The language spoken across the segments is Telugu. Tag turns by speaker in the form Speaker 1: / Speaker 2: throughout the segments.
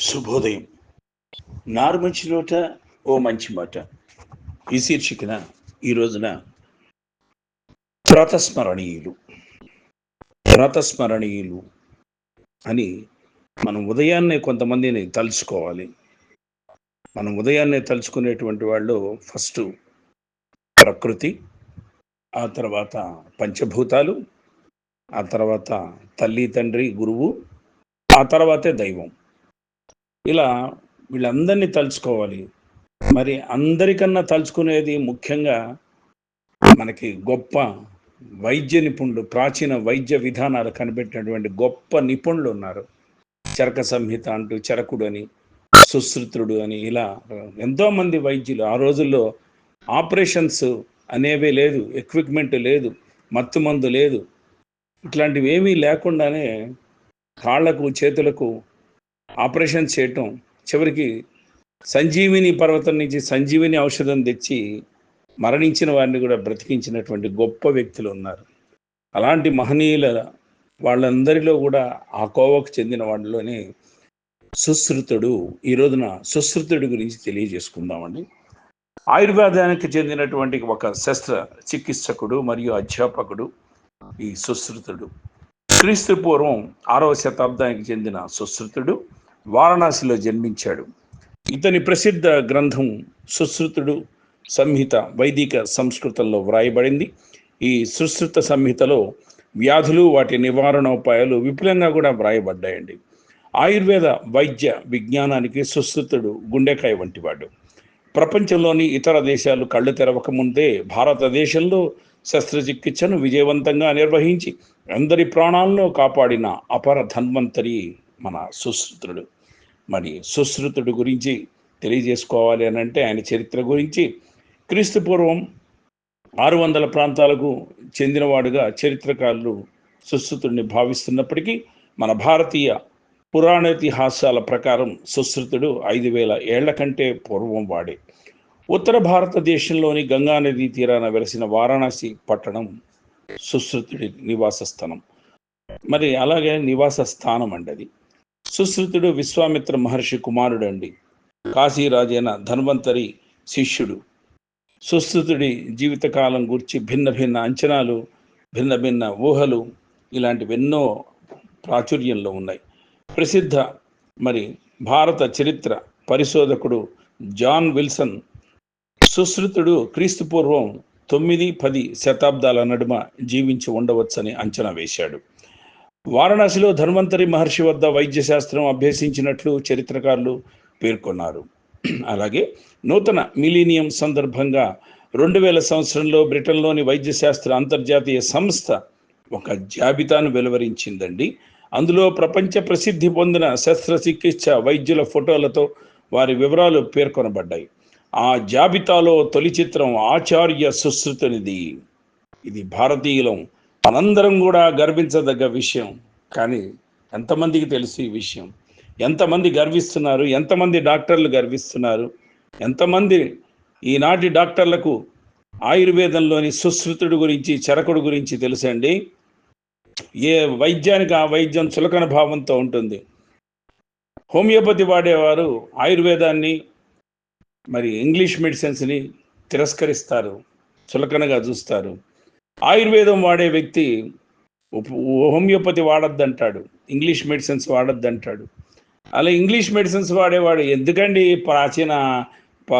Speaker 1: శుభోదయం. నారు మంచి నోట ఓ మంచి మాట. ఈ శీర్షికన ఈ రోజున ప్రాతస్మరణీయులు. ప్రాతస్మరణీయులు అని మనం ఉదయాన్నే కొంతమందిని తలుచుకోవాలి. మనం ఉదయాన్నే తలుచుకునేటువంటి వాళ్ళు ఫస్ట్ ప్రకృతి ఆ తర్వాత పంచభూతాలు ఆ తర్వాత తల్లి తండ్రి గురువు ఆ తర్వాతే దైవం. ఇలా వీళ్ళందరినీ తలుచుకోవాలి. మరి అందరికన్నా తలుచుకునేది ముఖ్యంగా మనకి గొప్ప వైద్య నిపుణులు ప్రాచీన వైద్య విధానాలు కనిపెట్టినటువంటి గొప్ప నిపుణులు ఉన్నారు. చరక సంహిత అంటూ చరకుడు అని సుశ్రుతుడు అని ఇలా ఎంతోమంది వైద్యులు ఆ రోజుల్లో ఆపరేషన్స్ అనేవి లేదు ఎక్విప్మెంట్ లేదు మత్తు మందు లేదు. ఇట్లాంటివి ఏమీ లేకుండానే కాళ్ళకు చేతులకు ఆపరేషన్ చేయటం చివరికి సంజీవిని పర్వతం నుంచి సంజీవిని ఔషధం తెచ్చి మరణించిన వారిని కూడా బ్రతికించినటువంటి గొప్ప వ్యక్తులు ఉన్నారు. అలాంటి మహనీయుల వాళ్ళందరిలో కూడా ఆ కోవకు చెందిన వాళ్ళలోనే సుశ్రుతుడు ఈ రోజున సుశ్రుతుడి గురించి తెలియజేసుకుందామండి. ఆయుర్వేదానికి చెందినటువంటి ఒక శస్త్ర చికిత్సకుడు మరియు అధ్యాపకుడు ఈ సుశ్రుతుడు. క్రీస్తు పూర్వం ఆరవ శతాబ్దానికి చెందిన సుశ్రుతుడు వారణాసిలో జన్మించాడు. ఇతని ప్రసిద్ధ గ్రంథం సుశ్రుతుడు సంహిత వైదిక సంస్కృతంలో వ్రాయబడింది. ఈ సుశ్రుత సంహితలో వ్యాధులు వాటి నివారణోపాయాలు విపులంగా కూడా వ్రాయబడ్డాయండి. ఆయుర్వేద వైద్య విజ్ఞానానికి సుశ్రుతుడు గుండెకాయ వంటివాడు. ప్రపంచంలోని ఇతర దేశాలు కళ్ళు తెరవక ముందే భారతదేశంలో శస్త్రచికిత్సను విజయవంతంగా నిర్వహించి అందరి ప్రాణాలను కాపాడిన అపర ధన్వంతరి మన సుశ్రుతుడు. మరి సుశ్రుతుడు గురించి తెలియజేసుకోవాలి అని అంటే ఆయన చరిత్ర గురించి క్రీస్తుపూర్వం ఆరు వందల ప్రాంతాలకు చెందినవాడుగా చరిత్రకారులు సుశ్రుతుడిని భావిస్తున్నప్పటికీ మన భారతీయ పురాణేతిహాసాల ప్రకారం సుశ్రుతుడు ఐదు వేల ఏళ్ళ కంటే పూర్వం వాడే. ఉత్తర భారతదేశంలోని గంగానదీ తీరాన వెలసిన వారణాసి పట్టణం సుశ్రుతుడి నివాస స్థానం మరి అలాగే నివాస స్థానం అండి అది. సుశ్రుతుడు విశ్వామిత్ర మహర్షి కుమారుడు అండి కాశీరాజైన ధన్వంతరి శిష్యుడు. సుశ్రుతుడి జీవితకాలం గురించి భిన్న భిన్న అంచనాలు భిన్న భిన్న ఊహలు ఇలాంటివెన్నో ప్రాచుర్యంలో ఉన్నాయి. ప్రసిద్ధ మరి భారత చరిత్ర పరిశోధకుడు జాన్ విల్సన్ సుశ్రుతుడు క్రీస్తుపూర్వం తొమ్మిది పది శతాబ్దాల నడుమ జీవించి ఉండవచ్చని అంచనా వేశాడు. వారణాసిలో ధన్వంతరి మహర్షి వద్ద వైద్య శాస్త్రం అభ్యసించినట్లు చరిత్రకారులు పేర్కొన్నారు. అలాగే నూతన మిలీనియం సందర్భంగా రెండు వేల సంవత్సరంలో బ్రిటన్లోని వైద్య శాస్త్ర అంతర్జాతీయ సంస్థ ఒక జాబితాను వెలువరించిందండి. అందులో ప్రపంచ ప్రసిద్ధి పొందిన శస్త్రచికిత్స వైద్యుల ఫోటోలతో వారి వివరాలు పేర్కొనబడ్డాయి. ఆ జాబితాలో తొలి చిత్రం ఆచార్య సుశ్రుతునిది. ఇది భారతీయులం మనందరం కూడా గర్వించదగ్గ విషయం. కానీ ఎంతమందికి తెలుసు ఈ విషయం? ఎంతమంది గర్విస్తున్నారు? ఎంతమంది డాక్టర్లు గర్విస్తున్నారు? ఎంతమంది ఈనాటి డాక్టర్లకు ఆయుర్వేదంలోని సుశ్రుతుడు గురించి చరకుడు గురించి తెలుసండి? ఏ వైద్యానికి ఆ వైద్యం చులకన భావంతో ఉంటుంది. హోమియోపతి వాడేవారు ఆయుర్వేదాన్ని మరి ఇంగ్లీష్ మెడిసిన్స్ని తిరస్కరిస్తారు చులకనగా చూస్తారు. ఆయుర్వేదం వాడే వ్యక్తి హోమియోపతి వాడద్దంటాడు. ఇంగ్లీష్ మెడిసిన్స్ వాడద్దంటాడు. అలా ఇంగ్లీష్ మెడిసిన్స్ వాడేవాడు ఎందుకండి ప్రాచీన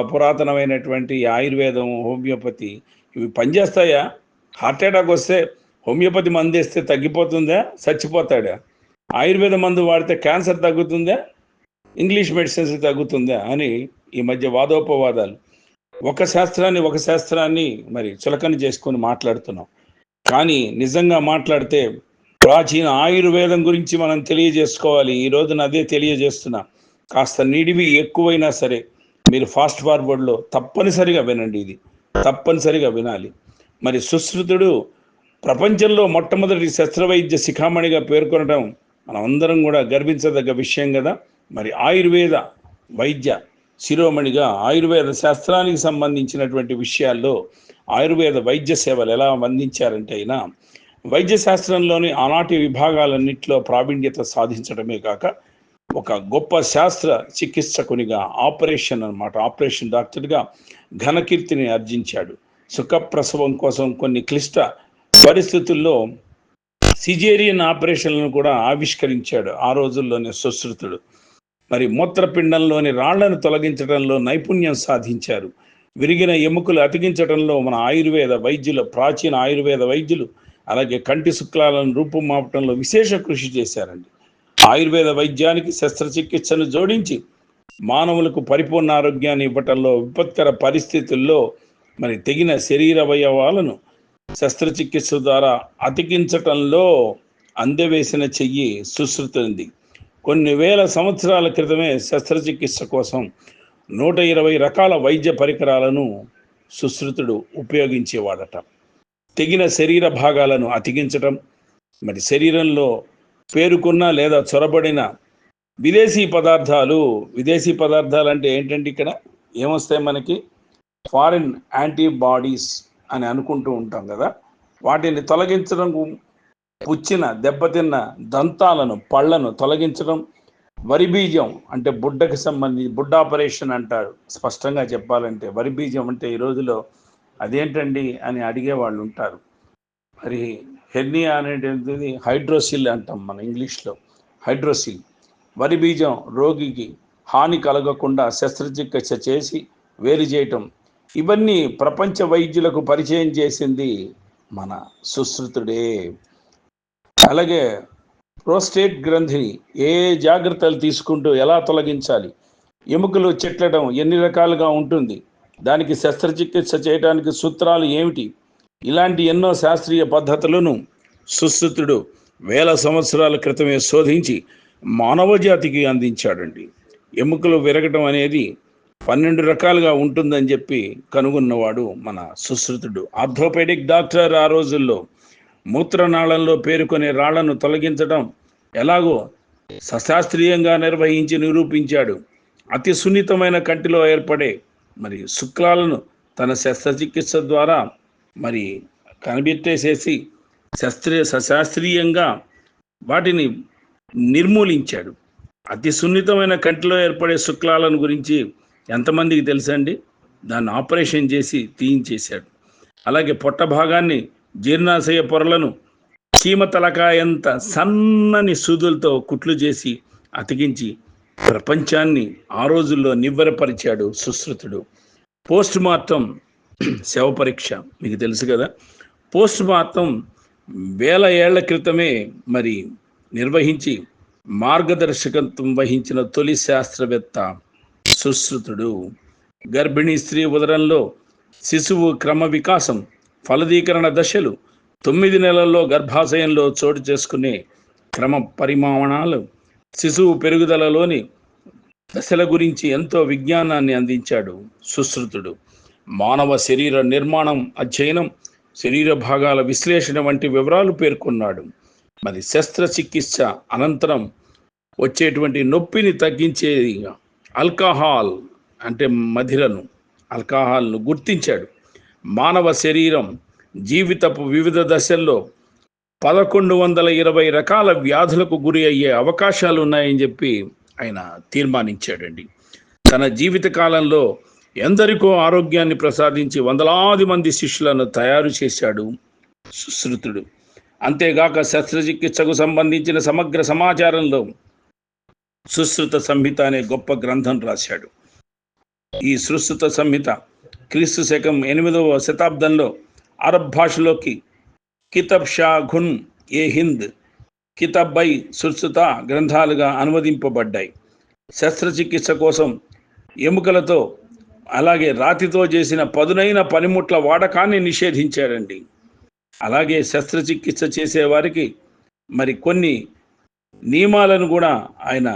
Speaker 1: పురాతనమైనటువంటి ఆయుర్వేదం హోమియోపతి ఇవి పనిచేస్తాయా? హార్ట్ అటాక్ వస్తే హోమియోపతి మందు వేస్తే తగ్గిపోతుందా? చచ్చిపోతాడా? ఆయుర్వేద మందు వాడితే క్యాన్సర్ తగ్గుతుందా? ఇంగ్లీష్ మెడిసిన్స్ తగ్గుతుందా? అని ఈ మధ్య వాదోపవాదాలు. ఒక శాస్త్రాన్ని ఒక శాస్త్రాన్ని మరి చులకన చేసుకొని మాట్లాడుతున్నాం. కానీ నిజంగా మాట్లాడితే ప్రాచీన ఆయుర్వేదం గురించి మనం తెలియజేసుకోవాలి. ఈ రోజున అదే తెలియజేస్తున్నా. కాస్త నిడివి ఎక్కువైనా సరే మీరు ఫాస్ట్ ఫార్వర్డ్లో తప్పనిసరిగా వినండి ఇది. తప్పనిసరిగా వినాలి. మరి సుశ్రుతుడు ప్రపంచంలో మొట్టమొదటి శస్త్రవైద్య శిఖామణిగా పేర్కొనడం మనం అందరం కూడా గర్వించదగ్గ విషయం కదా. మరి ఆయుర్వేద వైద్య శిరోమణిగా ఆయుర్వేద శాస్త్రానికి సంబంధించినటువంటి విషయాల్లో ఆయుర్వేద వైద్య సేవలు ఎలా అందించారంటే అయినా వైద్య శాస్త్రంలోని ఆనాటి విభాగాలన్నింటిలో ప్రావీణ్యత సాధించడమే కాక ఒక గొప్ప శాస్త్ర చికిత్సకునిగా ఆపరేషన్ అన్నమాట ఆపరేషన్ డాక్టర్గా ఘనకీర్తిని ఆర్జించాడు సుఖప్రసవం కోసం కొన్ని క్లిష్ట పరిస్థితుల్లో సిజేరియన్ ఆపరేషన్లను కూడా ఆవిష్కరించాడు ఆ రోజుల్లోనే సుశ్రుతుడు. మరి మూత్రపిండంలోని రాళ్ళను తొలగించడంలో నైపుణ్యం సాధించారు. విరిగిన ఎముకలు అతికించడంలో మన ఆయుర్వేద వైద్యులు ప్రాచీన ఆయుర్వేద వైద్యులు అలాగే కంటి శుక్లాలను రూపుమాపటంలో విశేష కృషి చేశారండి. ఆయుర్వేద వైద్యానికి శస్త్రచికిత్సను జోడించి మానవులకు పరిపూర్ణ ఆరోగ్యాన్ని ఇవ్వటంలో విపత్కర పరిస్థితుల్లో మరి తెగిన శరీర అవయవాలను శస్త్రచికిత్స ద్వారా అతికించటంలో అందవేసిన చెయ్యి సుశ్రుతుంది. కొన్ని వేల సంవత్సరాల క్రితమే శస్త్రచికిత్స కోసం నూట ఇరవై రకాల వైద్య పరికరాలను సుశ్రుతుడు ఉపయోగించేవాడట. తెగిన శరీర భాగాలను అతికించటం మరి శరీరంలో పేరుకున్న లేదా చొరబడిన విదేశీ పదార్థాలు విదేశీ పదార్థాలు అంటే ఏంటంటే ఇక్కడ? ఏమొస్తాయి మనకి? ఫారిన్ యాంటీబాడీస్ అని అనుకుంటూ ఉంటాం కదా. వాటిని తొలగించడం పుచ్చిన దెబ్బతిన్న దంతాలను పళ్ళను తొలగించడం వరి బీజం అంటే బుడ్డకి సంబంధించి బుడ్డ ఆపరేషన్ అంటారు. స్పష్టంగా చెప్పాలంటే వరి బీజం అంటే ఈ రోజులో అదేంటండి అని అడిగే వాళ్ళు ఉంటారు. మరి హెర్నియా అనేటువంటిది హైడ్రోసిల్ అంటాం మన ఇంగ్లీష్లో. హైడ్రోసిల్. వరి బీజం రోగికి హాని కలగకుండా శస్త్రచికిత్స చేసి వేరు చేయటం. ఇవన్నీ ప్రపంచ వైద్యులకు పరిచయం చేసింది మన సుశ్రుతుడే. అలాగే ప్రోస్టేట్ గ్రంథిని ఏ జాగ్రత్తలు తీసుకుంటూ ఎలా తొలగించాలి? ఎముకలు చెట్లడం ఎన్ని రకాలుగా ఉంటుంది? దానికి శస్త్రచికిత్స చేయడానికి సూత్రాలు ఏమిటి? ఇలాంటి ఎన్నో శాస్త్రీయ పద్ధతులను సుశ్రుతుడు వేల సంవత్సరాల క్రితమే శోధించి మానవ జాతికి అందించాడండి. ఎముకలు విరగటం అనేది పన్నెండు రకాలుగా ఉంటుందని చెప్పి కనుగొన్నవాడు మన సుశ్రుతుడు. ఆర్థోపెడిక్ డాక్టర్ ఆ రోజుల్లో మూత్రనాళంలో పేరుకునే రాళ్ళను తొలగించడం ఎలాగో సశాస్త్రీయంగా నిర్వహించి నిరూపించాడు. అతి సున్నితమైన కంటిలో ఏర్పడే మరి శుక్లాలను తన శస్త్రచికిత్స ద్వారా మరి కనిపెట్టేసేసి శస్త్రీయ సశాస్త్రీయంగా వాటిని నిర్మూలించాడు. అతి సున్నితమైన కంటిలో ఏర్పడే శుక్లాలను గురించి ఎంతమందికి తెలుసండి? దాన్ని ఆపరేషన్ చేసి తీయించేశాడు. అలాగే పొట్ట భాగాన్ని జీర్ణాశయ పొరలను చీమ తలకాయంత సన్నని సూదులతో కుట్లు చేసి అతికించి ప్రపంచాన్ని ఆ రోజుల్లో నివ్వెరపరిచాడు సుశ్రుతుడు. పోస్ట్ మార్టం శవ పరీక్ష మీకు తెలుసు కదా. పోస్ట్ మార్టం వేల ఏళ్ళ క్రితమే మరి నిర్వహించి మార్గదర్శకత్వం వహించిన తొలి శాస్త్రవేత్త సుశ్రుతుడు. గర్భిణీ స్త్రీ ఉదరంలో శిశువు క్రమ వికాసం ఫలదీకరణ దశలు తొమ్మిది నెలల్లో గర్భాశయంలో చోటు చేసుకునే క్రమ పరిమాణాలు శిశువు పెరుగుదలలోని దశల గురించి ఎంతో విజ్ఞానాన్ని అందించాడు సుశ్రుతుడు. మానవ శరీర నిర్మాణం అధ్యయనం శరీర భాగాల విశ్లేషణ వంటి వివరాలు పేర్కొన్నాడు. మరి శస్త్రచికిత్స అనంతరం వచ్చేటువంటి నొప్పిని తగ్గించేది ఆల్కహాల్ అంటే మధిరను ఆల్కహాల్ను గుర్తించాడు. మానవ శరీరం జీవితపు వివిధ దశల్లో పదకొండు వందల ఇరవై రకాల వ్యాధులకు గురి అయ్యే అవకాశాలు ఉన్నాయని చెప్పి ఆయన తీర్మానించాడండి. తన జీవిత కాలంలో ఎందరికో ఆరోగ్యాన్ని ప్రసాదించి వందలాది మంది శిష్యులను తయారు చేశాడు సుశ్రుతుడు. అంతేగాక శస్త్రచికిత్సకు సంబంధించిన సమగ్ర సమాచారంలో సుశ్రుత సంహిత అనే గొప్ప గ్రంథం రాశాడు. ఈ సుశ్రుత సంహిత క్రీస్తు శకం ఎనిమిదవ శతాబ్దంలో అరబ్ భాషలోకి కితబ్ షా ఘున్ ఏ హింద్ కితబ్ బై సుశ్రుత గ్రంథాలుగా అనువదింపబడ్డాయి. శస్త్రచికిత్స కోసం ఎముకలతో అలాగే రాతితో చేసిన పదునైన పనిముట్ల వాడకాన్ని నిషేధించాడండి అలాగే శస్త్రచికిత్స చేసేవారికి మరి కొన్ని నియమాలను కూడా ఆయన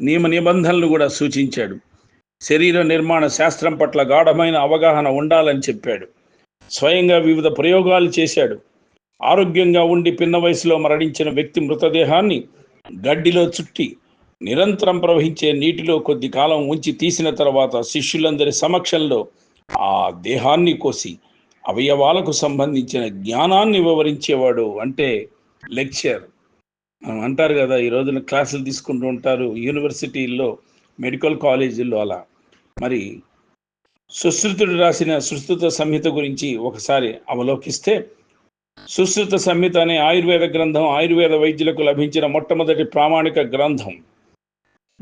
Speaker 1: నియమ నిబంధనలు కూడా సూచించాడు. శరీర నిర్మాణ శాస్త్రం పట్ల గాఢమైన అవగాహన ఉండాలని చెప్పాడు. స్వయంగా వివిధ ప్రయోగాలు చేశాడు. ఆరోగ్యంగా ఉండి పిన్న వయసులో మరణించిన వ్యక్తి మృతదేహాన్ని గడ్డిలో చుట్టి నిరంతరం ప్రవహించే నీటిలో కొద్ది కాలం ఉంచి తీసిన తర్వాత శిష్యులందరి సమక్షంలో ఆ దేహాన్ని కోసి అవయవాలకు సంబంధించిన జ్ఞానాన్ని వివరించేవాడు అంటే లెక్చర్. అంటారు కదా ఈ రోజున క్లాసులు తీసుకుంటూ ఉంటారు యూనివర్సిటీల్లో మెడికల్ కాలేజీల్లో అలా. మరి సుశ్రుతుడు రాసిన సుశ్రుత సంహిత గురించి ఒకసారి అవలోకిస్తే సుశ్రుత సంహిత అనే ఆయుర్వేద గ్రంథం ఆయుర్వేద వైద్యులకు లభించిన మొట్టమొదటి ప్రామాణిక గ్రంథం.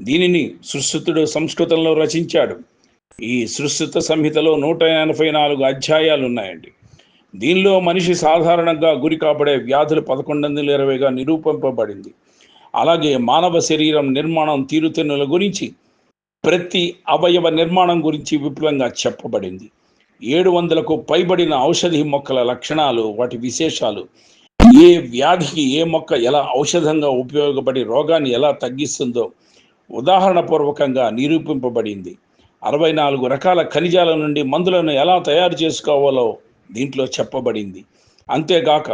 Speaker 1: దీనిని సుశ్రుతుడు సంస్కృతంలో రచించాడు. ఈ సుశ్రుత సంహితలో నూట ఎనభై నాలుగు అధ్యాయాలు ఉన్నాయండి. దీనిలో మనిషి సాధారణంగా గురి కాబడే వ్యాధులు పదకొండు వందల ఇరవైగా నిరూపింపబడింది. అలాగే మానవ శరీరం నిర్మాణం తీరుతెన్నుల గురించి ప్రతి అవయవ నిర్మాణం గురించి విపులంగా చెప్పబడింది. ఏడు వందలకు పైబడిన ఔషధి మొక్కల లక్షణాలు వాటి విశేషాలు ఏ వ్యాధికి ఏ మొక్క ఎలా ఔషధంగా ఉపయోగపడి రోగాన్ని ఎలా తగ్గిస్తుందో ఉదాహరణపూర్వకంగా నిరూపింపబడింది. అరవై నాలుగు రకాల ఖనిజాల నుండి మందులను ఎలా తయారు చేసుకోవాలో దీంట్లో చెప్పబడింది. అంతేగాక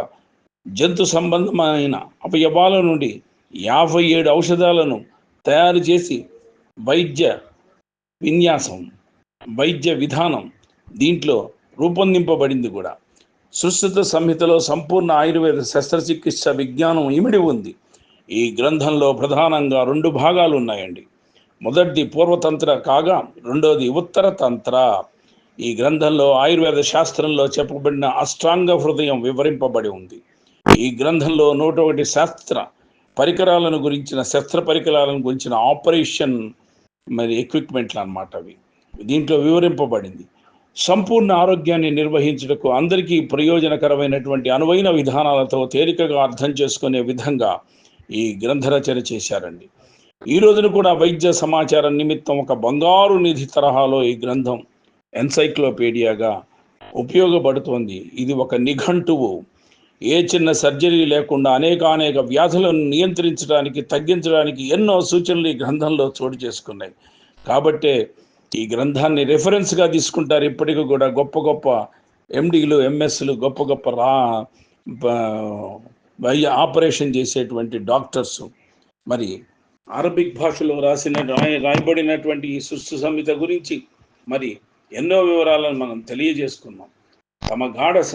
Speaker 1: జంతు సంబంధమైన అవయవాల నుండి యాభై ఏడు ఔషధాలను తయారు చేసి వైద్య విన్యాసం వైద్య విధానం దీంట్లో రూపొందింపబడింది కూడా. సుశ్రుత సంహితలో సంపూర్ణ ఆయుర్వేద శస్త్రచికిత్స విజ్ఞానం ఇమిడి ఉంది. ఈ గ్రంథంలో ప్రధానంగా రెండు భాగాలు ఉన్నాయండి. మొదటిది పూర్వతంత్ర కాగా రెండోది ఉత్తర తంత్ర. ఈ గ్రంథంలో ఆయుర్వేద శాస్త్రంలో చెప్పబడిన అష్టాంగ హృదయం వివరింపబడి ఉంది. ఈ గ్రంథంలో నూట ఒకటి శాస్త్ర పరికరాలను గురించిన శస్త్ర పరికరాలను గురించిన ఆపరేషన్ మరి ఎక్విప్మెంట్లు అన్నమాట అవి. దీంట్లో వివరింపబడింది. సంపూర్ణ ఆరోగ్యాన్ని నిర్వహించుటకు అందరికీ ప్రయోజనకరమైనటువంటి అనువైన విధానాలతో తేలికగా అర్థం చేసుకునే విధంగా ఈ గ్రంథ రచన చేశారండి. ఈ రోజున కూడా వైద్య సమాచారం నిమిత్తం ఒక బంగారు నిధి తరహాలో ఈ గ్రంథం ఎన్సైక్లోపీడియాగా ఉపయోగపడుతోంది. ఇది ఒక నిఘంటువు. ఏ చిన్న సర్జరీ లేకుండా అనేక అనేక వ్యాధులను నియంత్రించడానికి తగ్గించడానికి ఎన్నో సూచనలు ఈ గ్రంథంలో చోటు చేసుకున్నాయి. కాబట్టే ఈ గ్రంథాన్ని రెఫరెన్స్గా తీసుకుంటారు. ఇప్పటికీ కూడా గొప్ప గొప్ప ఎండీలు ఎంఎస్లు గొప్ప గొప్ప రా ఆపరేషన్ చేసేటువంటి డాక్టర్స్. మరి అరబిక్ భాషలో రాసిన రాయ రాయబడినటువంటి ఈ సుస్థు సంహిత గురించి మరి ఎన్నో వివరాలను మనం తెలియజేసుకున్నాం. తమ గాఢ స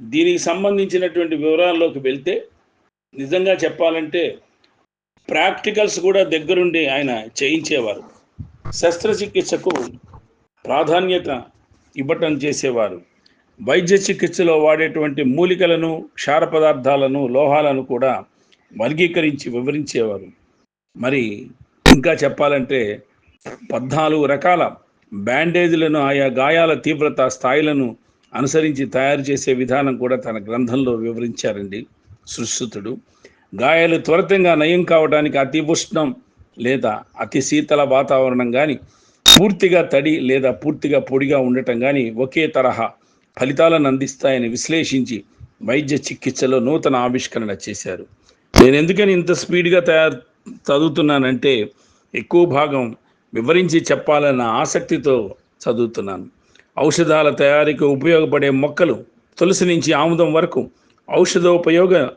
Speaker 1: దీనికి సంబంధించినటువంటి వివరాల్లోకి వెళ్తే నిజంగా చెప్పాలంటే ప్రాక్టికల్స్ కూడా దగ్గరుండి ఆయన చేయించేవారు. శస్త్రచికిత్సకు ప్రాధాన్యత ఇవ్వటం చేసేవారు. వైద్య చికిత్సలో వాడేటువంటి మూలికలను క్షార పదార్థాలను లోహాలను కూడా వర్గీకరించి వివరించేవారు. మరి ఇంకా చెప్పాలంటే పద్నాలుగు రకాల బ్యాండేజ్లను ఆయా గాయాల తీవ్రత స్థాయిలను అనుసరించి తయారు చేసే విధానం కూడా తన గ్రంథంలో వివరించారండి సుశ్రుతుడు గాయాలు త్వరితంగా నయం కావడానికి అతి ఉష్ణం లేదా అతి శీతల వాతావరణం కానీ పూర్తిగా తడి లేదా పూర్తిగా పొడిగా ఉండటం కానీ ఒకే తరహా ఫలితాలను అందిస్తాయని విశ్లేషించి వైద్య చికిత్సలో నూతన ఆవిష్కరణ చేశారు. నేను ఎందుకని ఇంత స్పీడ్గా తయారు చదువుతున్నానంటే ఎక్కువ భాగం వివరించి చెప్పాలన్న ఆసక్తితో చదువుతున్నాను. ఔషధాల తయారీకి ఉపయోగపడే మొక్కలు తులసి నుంచి ఆముదం వరకు ఔషధోపయోగ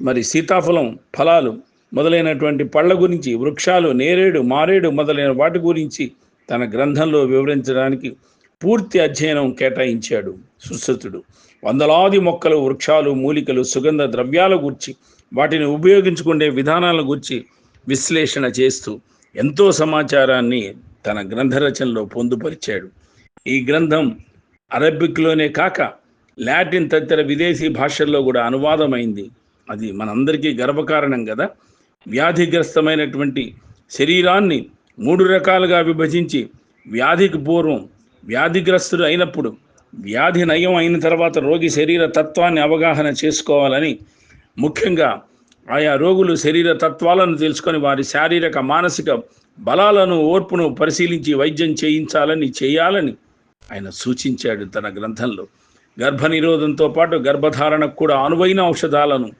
Speaker 1: మరి సీతాఫలం ఫలాలు మొదలైనటువంటి పళ్ళ గురించి వృక్షాలు నేరేడు మారేడు మొదలైన వాటి గురించి తన గ్రంథంలో వివరించడానికి పూర్తి అధ్యయనం కేటాయించాడు సుశ్రుతుడు. వందలాది మొక్కలు వృక్షాలు మూలికలు సుగంధ ద్రవ్యాల గురించి వాటిని ఉపయోగించుకునే విధానాల గురించి విశ్లేషణ చేస్తూ ఎంతో సమాచారాన్ని తన గ్రంథ రచనలో పొందుపరిచాడు. ఈ గ్రంథం అరబిక్లోనే కాక లాటిన్ తదితర విదేశీ భాషల్లో కూడా అనువాదమైంది. అది మనందరికీ గర్వకారణం కదా వ్యాధిగ్రస్తమైనటువంటి శరీరాన్ని మూడు రకాలుగా విభజించి వ్యాధికి పూర్వం వ్యాధిగ్రస్తుడు అయినప్పుడు వ్యాధి నయం అయిన తర్వాత రోగి శరీర తత్వాన్ని అవగాహన చేసుకోవాలని ముఖ్యంగా ఆయా రోగులు శరీర తత్వాలను తెలుసుకొని వారి శారీరక మానసిక బలాలను ఓర్పును పరిశీలించి వైద్యం చేయించాలని చేయాలని ఆయన సూచించాడు తన గ్రంథంలో. గర్భ నిరోధంతో పాటు గర్భధారణకు కూడా అనువైన ఔషధాలను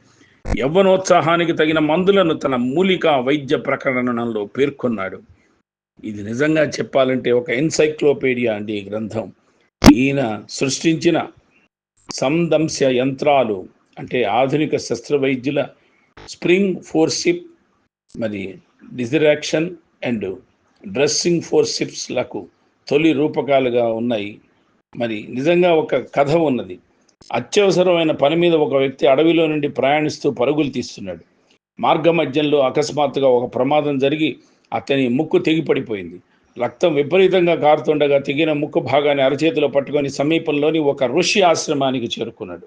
Speaker 1: యవ్వనోత్సాహానికి తగిన మందులను తన మూలిక వైద్య ప్రకటనలో పేర్కొన్నాడు. ఇది నిజంగా చెప్పాలంటే ఒక ఎన్సైక్లోపీడియా అండి ఈ గ్రంథం. ఈయన సృష్టించిన సందంశ యంత్రాలు అంటే ఆధునిక శస్త్రవైద్యుల స్ప్రింగ్ ఫోర్సిప్ మరి డిజరాక్షన్ అండ్ డ్రెస్సింగ్ ఫోర్సిప్స్లకు తొలి రూపకాలుగా ఉన్నాయి. మరి నిజంగా ఒక కథ ఉన్నది. అత్యవసరమైన పని మీద ఒక వ్యక్తి అడవిలో నుండి ప్రయాణిస్తూ పరుగులు తీస్తున్నాడు. మార్గమధ్యంలో అకస్మాత్తుగా ఒక ప్రమాదం జరిగి అతని ముక్కు తెగిపడిపోయింది. రక్తం విపరీతంగా కారుతుండగా తెగిన ముక్కు భాగాన్ని అరచేతిలో పట్టుకొని సమీపంలోని ఒక ఋషి ఆశ్రమానికి చేరుకున్నాడు.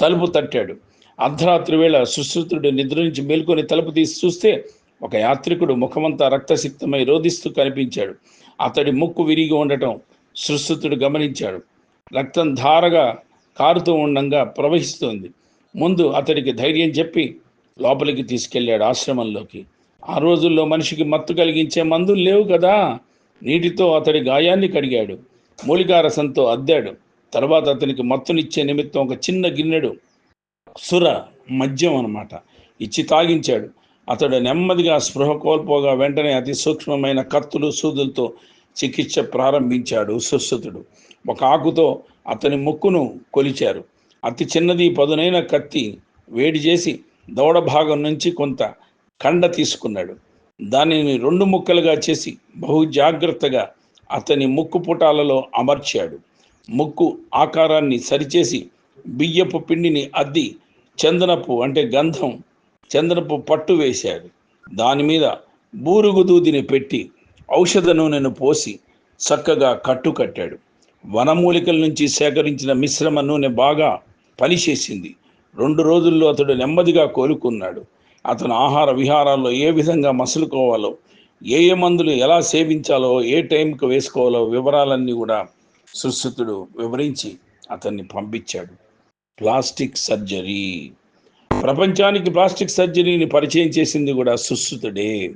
Speaker 1: తలుపు తట్టాడు. అర్ధరాత్రి వేళ సుశ్రుతుడు నిద్ర నుంచి మేల్కొని తలుపు తీసి చూస్తే ఒక యాత్రికుడు ముఖమంతా రక్తసిక్తమై రోధిస్తూ కనిపించాడు. అతడి ముక్కు విరిగి ఉండటం సుశ్రుతుడు గమనించాడు. రక్తం ధారగా కారుతూ ఉండంగా ప్రవహిస్తోంది. ముందు అతడికి ధైర్యం చెప్పి లోపలికి తీసుకెళ్ళాడు ఆశ్రమంలోకి. ఆ రోజుల్లో మనిషికి మత్తు కలిగించే మందులు లేవు కదా? నీటితో అతడి గాయాన్ని కడిగాడు. మూలికారసంతో అద్దాడు. తర్వాత అతనికి మత్తునిచ్చే నిమిత్తం ఒక చిన్న గిన్నెడు సుర మద్యం అన్నమాట ఇచ్చి తాగించాడు. అతడు నెమ్మదిగా స్పృహ కోల్పోగా వెంటనే అతి సూక్ష్మమైన కత్తులు సూదులతో చికిత్స ప్రారంభించాడు సుశ్రుతుడు. ఒక ఆకుతో అతని ముక్కును కొలిచారు. అతి చిన్నది పదునైన కత్తి వేడి చేసి దవడ భాగం నుంచి కొంత కండ తీసుకున్నాడు. దానిని రెండు ముక్కలుగా చేసి బహు జాగ్రత్తగా అతని ముక్కు పుటాలలో అమర్చాడు. ముక్కు ఆకారాన్ని సరిచేసి బియ్యపు పిండిని అద్ది చందనపు అంటే గంధం చందనపు పట్టు వేశాడు. దాని మీద బూరుగు దూదిని పెట్టి ఔషధ నూనెను పోసి చక్కగా కట్టు కట్టాడు. వనమూలికల నుంచి సేకరించిన మిశ్రమ నూనె బాగా పనిచేసింది. రెండు రోజుల్లో అతడు నెమ్మదిగా కోలుకున్నాడు. అతను ఆహార విహారాల్లో ఏ విధంగా మసులుకోవాలో ఏ ఏ మందులు ఎలా సేవించాలో ఏ టైంకి వేసుకోవాలో వివరాలన్నీ కూడా సుశ్రుతుడు వివరించి అతన్ని పంపించాడు. Plastic surgery. ప్రపంచానికి ప్లాస్టిక్ సర్జరీని పరిచయం చేసింది కూడా సుశ్రుతుడే.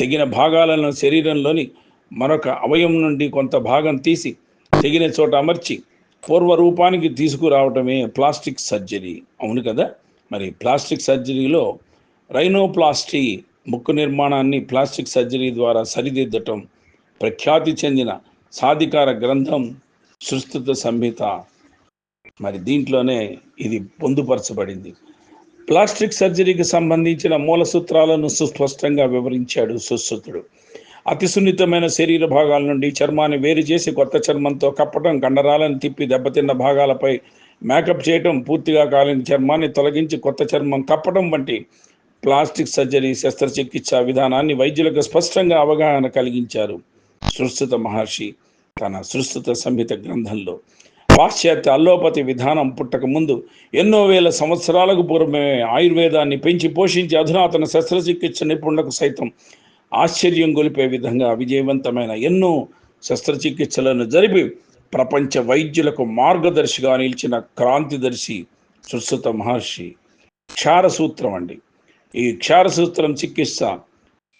Speaker 1: తగిన భాగాలను శరీరంలోని మరొక అవయం నుండి కొంత భాగం తీసి తెగిన చోట అమర్చి పూర్వ రూపానికి తీసుకురావటమే ప్లాస్టిక్ సర్జరీ. అవును కదా? మరి ప్లాస్టిక్ సర్జరీలో రైనోప్లాస్టీ ముక్కు నిర్మాణాన్ని ప్లాస్టిక్ సర్జరీ ద్వారా సరిదిద్దటం ప్రఖ్యాతి చెందిన సాధికార గ్రంథం సుస్థుత సంహిత. మరి దీంట్లోనే ఇది పొందుపరచబడింది. ప్లాస్టిక్ సర్జరీకి సంబంధించిన మూల సూత్రాలను సుస్పష్టంగా వివరించాడు సుశ్రుతుడు. అతి సున్నితమైన శరీర భాగాల నుండి చర్మాన్ని వేరు చేసి కొత్త చర్మంతో కప్పటం కండరాలను తిప్పి దెబ్బతిన్న భాగాలపై మేకప్ చేయటం పూర్తిగా కాలిన చర్మాన్ని తొలగించి కొత్త చర్మం కప్పటం వంటి ప్లాస్టిక్ సర్జరీ శస్త్రచికిత్స విధానాన్ని వైద్యులకు స్పష్టంగా అవగాహన కలిగించారు సుశ్రుత మహర్షి తన సుశ్రుత సంహిత గ్రంథంలో. పాశ్చాత్య అల్లోపతి విధానం పుట్టకముందు ఎన్నో వేల సంవత్సరాలకు పూర్వమే ఆయుర్వేదాన్ని పెంచి పోషించి అధునాతన శస్త్రచికిత్స నిపుణులకు సైతం ఆశ్చర్యం గొలిపే విధంగా విజయవంతమైన ఎన్నో శస్త్రచికిత్సలను జరిపి ప్రపంచ వైద్యులకు మార్గదర్శిగా నిలిచిన క్రాంతిదర్శి సుశ్రుత మహర్షి. క్షారసూత్రం అండి. ఈ క్షారసూత్రం చికిత్స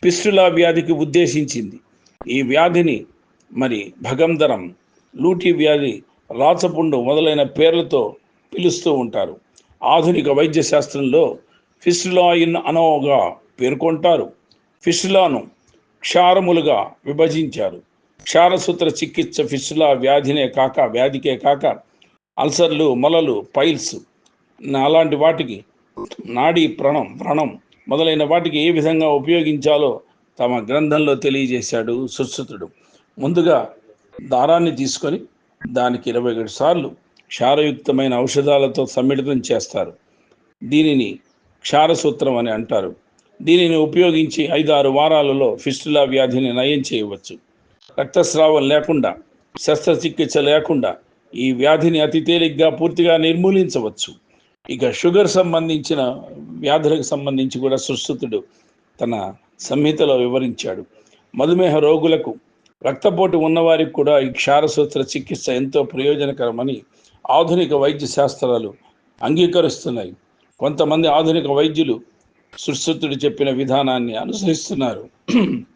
Speaker 1: పిస్టులా వ్యాధికి ఉద్దేశించింది. ఈ వ్యాధిని మరి భగంధరం లూటి వ్యాధి రాచపుండు మొదలైన పేర్లతో పిలుస్తూ ఉంటారు. ఆధునిక వైద్య శాస్త్రంలో ఫిస్లాయిన్ అనోగా పేర్కొంటారు. ఫిస్లాను క్షారములుగా విభజించారు. క్షారసూత్ర చికిత్స ఫిస్లా వ్యాధినే కాక వ్యాధికే కాక అల్సర్లు మొలలు పైల్స్ అలాంటి వాటికి నాడీ ప్రణం వ్రణం మొదలైన వాటికి ఏ విధంగా ఉపయోగించాలో తమ గ్రంథంలో తెలియజేశాడు సుశ్రుతుడు. ముందుగా దారాన్ని తీసుకొని దానికి ఇరవై ఏడు సార్లు క్షారయుక్తమైన ఔషధాలతో సమ్మిళితం చేస్తారు. దీనిని క్షారసూత్రం అని అంటారు. దీనిని ఉపయోగించి ఐదారు వారాలలో ఫిస్టులా వ్యాధిని నయం చేయవచ్చు. రక్తస్రావం లేకుండా శస్త్రచికిత్స లేకుండా ఈ వ్యాధిని అతి తేలిగ్గా పూర్తిగా నిర్మూలించవచ్చు. ఇక షుగర్ సంబంధించిన వ్యాధులకు సంబంధించి కూడా సుశ్రుతుడు తన సంహితలో వివరించాడు. మధుమేహ రోగులకు రక్తపోటు ఉన్నవారికి కూడా ఈ క్షారసూత్ర చికిత్స ఎంతో ప్రయోజనకరమని ఆధునిక వైద్య శాస్త్రాలు అంగీకరిస్తున్నాయి. కొంతమంది ఆధునిక వైద్యులు సుశ్రుతుడు చెప్పిన విధానాన్ని అనుసరిస్తున్నారు.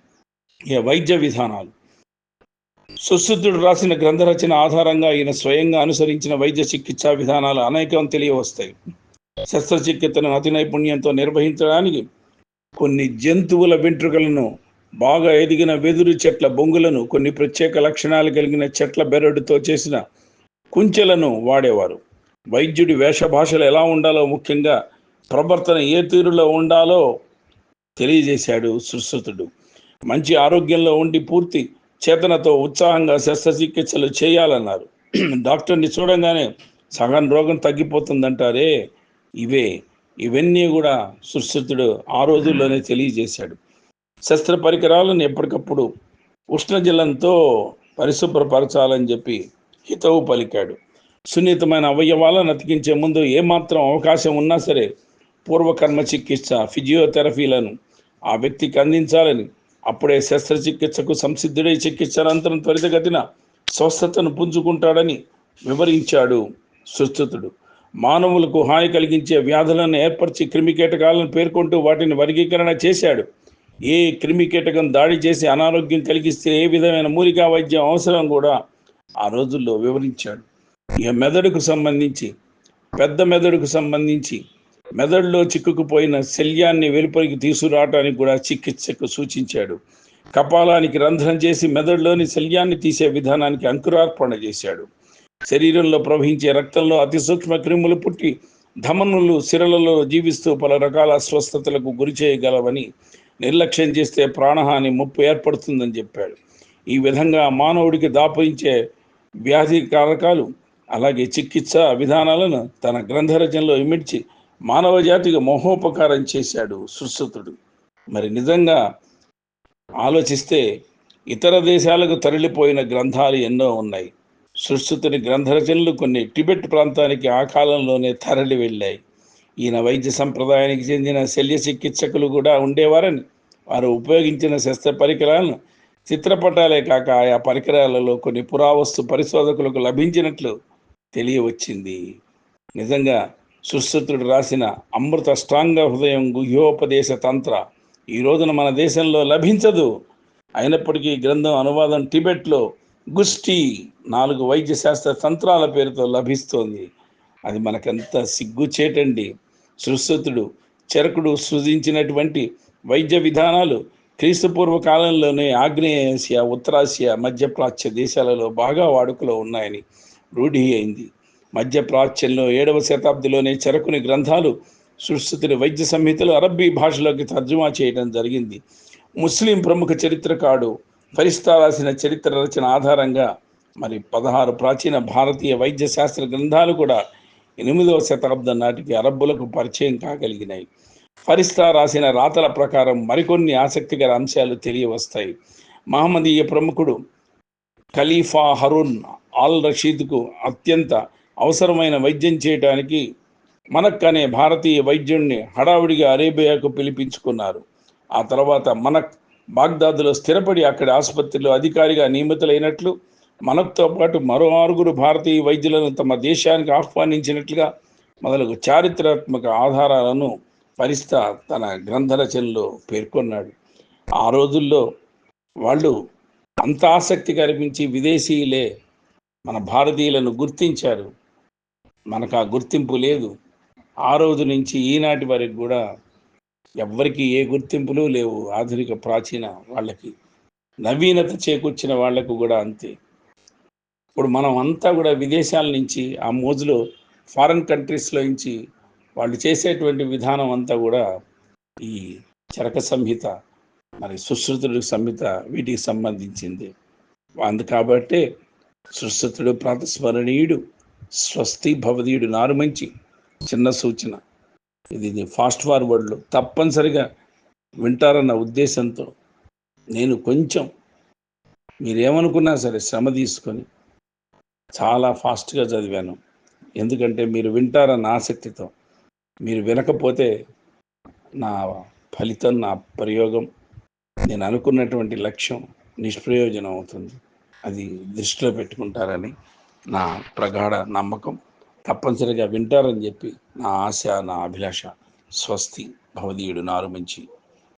Speaker 1: ఈ వైద్య విధానాలు? సుశ్రుతుడు రాసిన గ్రంథ రచన ఆధారంగా ఈయన స్వయంగా అనుసరించిన వైద్య చికిత్సా విధానాలు అనేకం తెలియవస్తాయి. శస్త్రచికిత్సను అతి నైపుణ్యంతో నిర్వహించడానికి కొన్ని జంతువుల వెంట్రుకలను బాగా ఎదిగిన వెదురు చెట్ల బొంగులను కొన్ని ప్రత్యేక లక్షణాలు కలిగిన చెట్ల బెరడుతో చేసిన కుంచెలను వాడేవారు. వైద్యుడి వేషభాషలు ఎలా ఉండాలో ముఖ్యంగా ప్రవర్తన ఏ తీరులో ఉండాలో తెలియజేశాడు సుశ్రుతుడు. మంచి ఆరోగ్యంలో ఉండి పూర్తి చేతనతో ఉత్సాహంగా శస్త్రచికిత్సలు చేయాలన్నారు. డాక్టర్ని చూడంగానే సగం రోగం తగ్గిపోతుందంటారే? ఇవే. ఇవన్నీ కూడా సుశ్రుతుడు ఆ రోజుల్లోనే తెలియజేశాడు. శస్త్ర పరికరాలను ఎప్పటికప్పుడు ఉష్ణజలంతో పరిశుభ్రపరచాలని చెప్పి హితవు పలికాడు. సున్నితమైన అవయవాలను అతికించే ముందు ఏమాత్రం అవకాశం ఉన్నా సరే పూర్వకర్మ చికిత్స ఫిజియోథెరపీలను ఆ వ్యక్తికి అందించాలని అప్పుడే శస్త్రచికిత్సకు సంసిద్ధుడై చికిత్స అనంతరం త్వరితగతిన స్వస్థతను పుంజుకుంటాడని వివరించాడు సుస్థుతుడు. మానవులకు హాని కలిగించే వ్యాధులను ఏర్పరిచి క్రిమికీటకాలను పేర్కొంటూ వాటిని వర్గీకరణ చేశాడు. ఏ క్రిమి కీటకం దాడి చేసి అనారోగ్యం కలిగిస్తే ఏ విధమైన మూలికా వైద్యం అవసరం కూడా ఆ రోజుల్లో వివరించాడు. ఇక మెదడుకు సంబంధించి పెద్ద మెదడుకు సంబంధించి మెదడులో చిక్కుకుపోయిన శల్యాన్ని వెలుపలికి తీసుకురావటానికి కూడా చికిత్సకు సూచించాడు. కపాలానికి రంధ్రం చేసి మెదడులోని శల్యాన్ని తీసే విధానానికి అంకురార్పణ చేశాడు. శరీరంలో ప్రవహించే రక్తంలో అతి సూక్ష్మ క్రిములు పుట్టి ధమనులు సిరలలో జీవిస్తూ పలు రకాల అస్వస్థతలకు గురి చేయగలవని నిర్లక్ష్యం చేస్తే ప్రాణహాని ముప్పు ఏర్పడుతుందని చెప్పాడు. ఈ విధంగా మానవుడికి దాపరించే వ్యాధి కారకాలు అలాగే చికిత్స విధానాలను తన గ్రంథ రచనలో ఇమిడ్చి మానవ జాతికి మహోపకారం చేశాడు సుశ్రుతుడు. మరి నిజంగా ఆలోచిస్తే ఇతర దేశాలకు తరలిపోయిన గ్రంథాలు ఎన్నో ఉన్నాయి. సుశ్రుతుని గ్రంథ రచనలు కొన్ని టిబెట్ ప్రాంతానికి ఆ కాలంలోనే తరలి వెళ్ళాయి. ఈయన వైద్య సంప్రదాయానికి చెందిన శల్య చికిత్సకులు కూడా ఉండేవారని వారు ఉపయోగించిన శస్త్ర పరికరాలను చిత్రపటాలే కాక ఆయా పరికరాలలో కొన్ని పురావస్తు పరిశోధకులకు లభించినట్లు తెలియవచ్చింది. నిజంగా సుశ్రుతుడు రాసిన అమృత అష్టాంగ హృదయం గుహ్యోపదేశ తంత్ర ఈ రోజున మన దేశంలో లభించదు. అయినప్పటికీ గ్రంథం అనువాదం టిబెట్లో గుష్టి నాలుగు వైద్య శాస్త్ర తంత్రాల పేరుతో లభిస్తోంది. అది మనకంత సిగ్గుచేటండి. సుశ్రుతుడు చరకుడు సృజించినటువంటి వైద్య విధానాలు క్రీస్తుపూర్వ కాలంలోనే ఆగ్నేయాసియా ఉత్తరాసియా మధ్యప్రాచ్య దేశాలలో బాగా వాడుకలో ఉన్నాయని రూఢి అయింది. మధ్యప్రాచ్యంలో ఏడవ శతాబ్దిలోనే చరకుని గ్రంథాలు సుశ్రుతుని వైద్య సంహితలు అరబ్బీ భాషలోకి తర్జుమా చేయడం జరిగింది. ముస్లిం ప్రముఖ చరిత్రకాడు ఫరిస్తా రాసిన చరిత్ర రచన ఆధారంగా మరి పదహారు ప్రాచీన భారతీయ వైద్య శాస్త్ర గ్రంథాలు కూడా ఎనిమిదవ శతాబ్దం నాటికి అరబ్బులకు పరిచయం కాగలిగినాయి. ఫరిస్తా రాసిన రాతల ప్రకారం మరికొన్ని ఆసక్తికర అంశాలు తెలియవస్తాయి. మహమ్మదీయ ప్రముఖుడు ఖలీఫా హరూన్ ఆల్ రషీద్కు అత్యంత అవసరమైన వైద్యం చేయడానికి మనక్ అనే భారతీయ వైద్యుడిని హడావుడిగా అరేబియాకు పిలిపించుకున్నారు. ఆ తర్వాత మనక్ బాగ్దాద్లో స్థిరపడి అక్కడి ఆసుపత్రిలో అధికారిగా నియమితులైనట్లు మనతో పాటు మరో ఆరుగురు భారతీయ వైద్యులను తమ దేశానికి ఆహ్వానించినట్లుగా మొదలగు చారిత్రాత్మక ఆధారాలను పరిస్తా తన గ్రంథ రచనలో పేర్కొన్నాడు. ఆ రోజుల్లో వాళ్ళు అంత ఆసక్తి కనిపించి విదేశీయులే మన భారతీయులను గుర్తించారు. మనకు ఆ గుర్తింపు లేదు. ఆ రోజు నుంచి ఈనాటి వరకు కూడా ఎవ్వరికి ఏ గుర్తింపులు లేవు. ఆధునిక ప్రాచీన వాళ్ళకి నవీనత చేకూర్చిన వాళ్ళకు కూడా అంతే. ఇప్పుడు మనం అంతా కూడా విదేశాల నుంచి ఆ మోజులో ఫారెన్ కంట్రీస్లో నుంచి వాళ్ళు చేసేటువంటి విధానం అంతా కూడా ఈ చరక సంహిత మరి సుశ్రుతుడి సంహిత వీటికి సంబంధించింది. అందు కాబట్టే సుశ్రుతుడు ప్రాతస్మరణీయుడు స్వస్తి భవదీయుడు నారు మంచి చిన్న సూచన. ఇది ఫాస్ట్ ఫార్వర్డ్లో తప్పనిసరిగా వింటారన్న ఉద్దేశంతో నేను కొంచెం మీరేమనుకున్నా సరే శ్రమ తీసుకొని చాలా ఫాస్ట్గా చదివాను. ఎందుకంటే మీరు వింటారన్న ఆసక్తితో. మీరు వినకపోతే నా ఫలితం నా ప్రయోగం నేను అనుకున్నటువంటి లక్ష్యం నిష్ప్రయోజనం అవుతుంది. అది దృష్టిలో పెట్టుకుంటారని నా ప్రగాఢ నమ్మకం. తప్పనిసరిగా వింటారని చెప్పి నా ఆశ నా అభిలాష. స్వస్తి. భవదీయుడు నారు మంచి.